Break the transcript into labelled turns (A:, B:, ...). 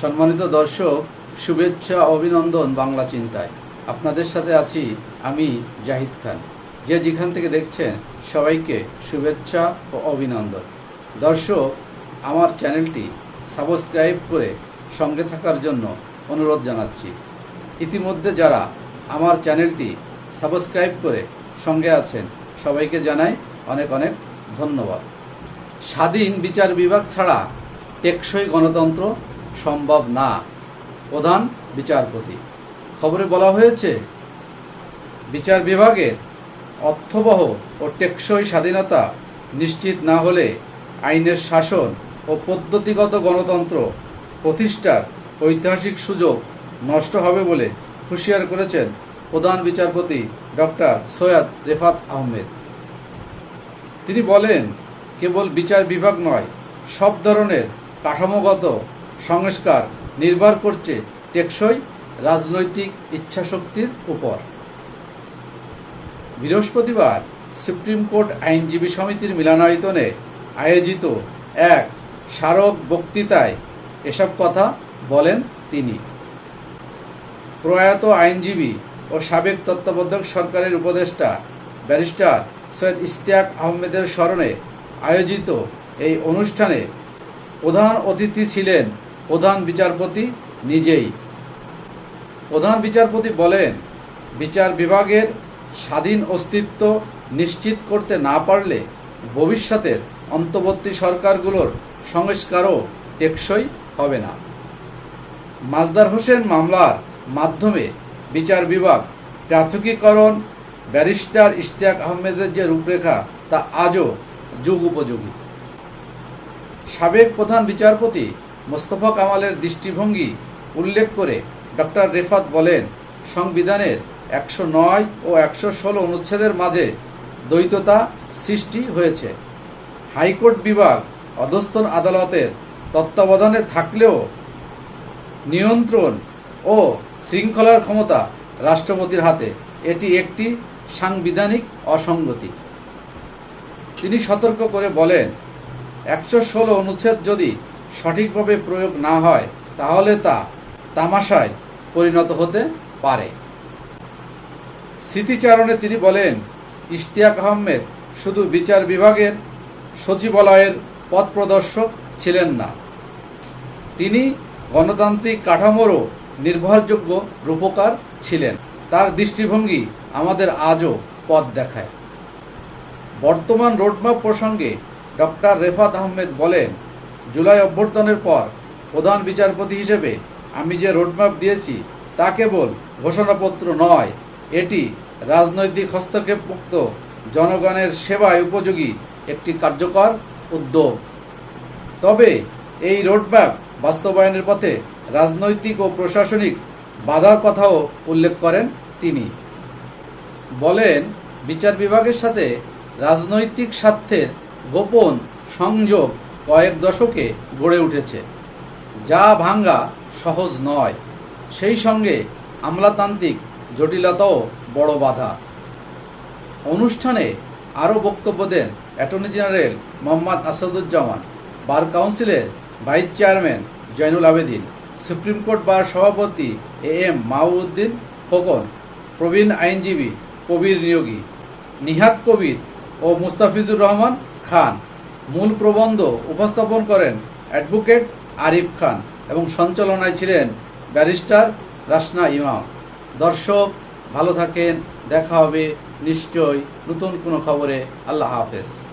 A: সম্মানিত দর্শক শুভেচ্ছা অভিনন্দন বাংলা চিন্তায় আপনাদের সাথে আছি আমি জাহিদ খান যে যেখান থেকে দেখছেন সবাইকে শুভেচ্ছা ও অভিনন্দন দর্শক আমার চ্যানেলটি সাবস্ক্রাইব করে সঙ্গে থাকার জন্য অনুরোধ জানাচ্ছি ইতিমধ্যে যারা আমার চ্যানেলটি সাবস্ক্রাইব করে সঙ্গে আছেন সবাইকে জানাই অনেক অনেক ধন্যবাদ স্বাধীন বিচার বিভাগ ছাড়া টেকসই গণতন্ত্র সম্ভব না প্রধান বিচারপতি খবরে বলা হয়েছে বিচার বিভাগের অর্থবহ ও টেকসই স্বাধীনতা নিশ্চিত না হলে আইনের শাসন ও পদ্ধতিগত গণতন্ত্র প্রতিষ্ঠার ঐতিহাসিক সুযোগ নষ্ট হবে বলে হুঁশিয়ার করেছেন প্রধান বিচারপতি ডক্টর সৈয়দ রেফাত আহমেদ তিনি বলেন কেবল বিচার বিভাগ নয় সব ধরনের কাঠামোগত সংস্কার নির্ভর করছে টেকসই রাজনৈতিক ইচ্ছাশক্তির উপর বৃহস্পতিবার সুপ্রিম কোর্ট আইনজীবী সমিতির মিলনায়তনে আয়োজিত এক স্মারক বক্তৃতায় এসব কথা বলেন তিনি প্রয়াত আইনজীবী ও সাবেক তত্ত্বাবধায়ক সরকারের উপদেষ্টা ব্যারিস্টার সৈয়দ ইশতিয়াক আহমেদের স্মরণে আয়োজিত এই অনুষ্ঠানে প্রধান অতিথি ছিলেন প্রধান বিচারপতি নিজেই প্রধান বিচারপতি বলেন বিচার বিভাগের স্বাধীন অস্তিত্ব নিশ্চিত করতে না পারলে ভবিষ্যতের অন্তর্বর্তী সরকারগুলোর সংস্কারও টেকসই হবে না মাজদার হোসেন মামলার মাধ্যমে বিচার বিভাগ প্রাথমিকীকরণ ব্যারিস্টার ইশতিয়াক আহমেদের যে রূপরেখা তা আজও যুগ উপযোগী সাবেক প্রধান বিচারপতি মোস্তফা কামালের দৃষ্টিভঙ্গি উল্লেখ করে ডক্টর রেফাত বলেন সংবিধানের একশো নয় ও একশো ষোলো অনুচ্ছেদের মাঝে দ্বৈততা সৃষ্টি হয়েছে হাইকোর্ট বিভাগ অধস্থন আদালতের তত্ত্বাবধানে থাকলেও নিয়ন্ত্রণ ও শৃঙ্খলার ক্ষমতা রাষ্ট্রপতির হাতে এটি একটি সাংবিধানিক অসঙ্গতি তিনি সতর্ক করে বলেন একশো ষোলো অনুচ্ছেদ যদি সঠিকভাবে প্রয়োগ না হয় তাহলে তা তামাশায় পরিণত হতে পারে স্মৃতিচারণে তিনি বলেন ইশতিয়াক আহমেদ শুধু বিচার বিভাগের সচিবালয়ের পথ প্রদর্শক ছিলেন না তিনি গণতান্ত্রিক কাঠামোরও নির্ভরযোগ্য রূপকার ছিলেন তার দৃষ্টিভঙ্গি আমাদের আজও পথ দেখায় বর্তমান রোডম্যাপ প্রসঙ্গে ডক্টর রেফাত আহমেদ বলেন জুলাই অভ্যর্থনের পর প্রধান বিচারপতি হিসেবে আমি যে রোডম্যাপ দিয়েছি তা কেবল ঘোষণাপত্র নয় এটি রাজনৈতিক হস্তক্ষেপ মুক্ত জনগণের সেবায় উপযোগী একটি কার্যকর উদ্যোগ তবে এই রোডম্যাপ বাস্তবায়নের পথে রাজনৈতিক ও প্রশাসনিক বাধার কথাও উল্লেখ করেন তিনি বলেন বিচার বিভাগের সাথে রাজনৈতিক স্বার্থের গোপন সংযোগ কয়েক দশকে গড়ে উঠেছে যা ভাঙ্গা সহজ নয় সেই সঙ্গে আমলাতান্ত্রিক জটিলতাও বড় বাধা অনুষ্ঠানে আরও বক্তব্য দেন attorney general Mohammad Asaduzzaman bar কাউন্সিলের vice chairman Zainul Abedin supreme court bar সভাপতি এ এম মাহবুদ্দিন খোকন প্রবীণ আইনজীবী কবির নিয়োগী নিহাত কবির ও মুস্তাফিজুর রহমান খান মূল প্রবন্ধ উপস্থাপন করেন অ্যাডভোকেট আরিফ খান এবং সঞ্চালনায় ছিলেন ব্যারিস্টার রাসনা ইমাম দর্শক ভালো থাকেন দেখা হবে নিশ্চয় নতুন কোনো খবরে আল্লাহ হাফেজ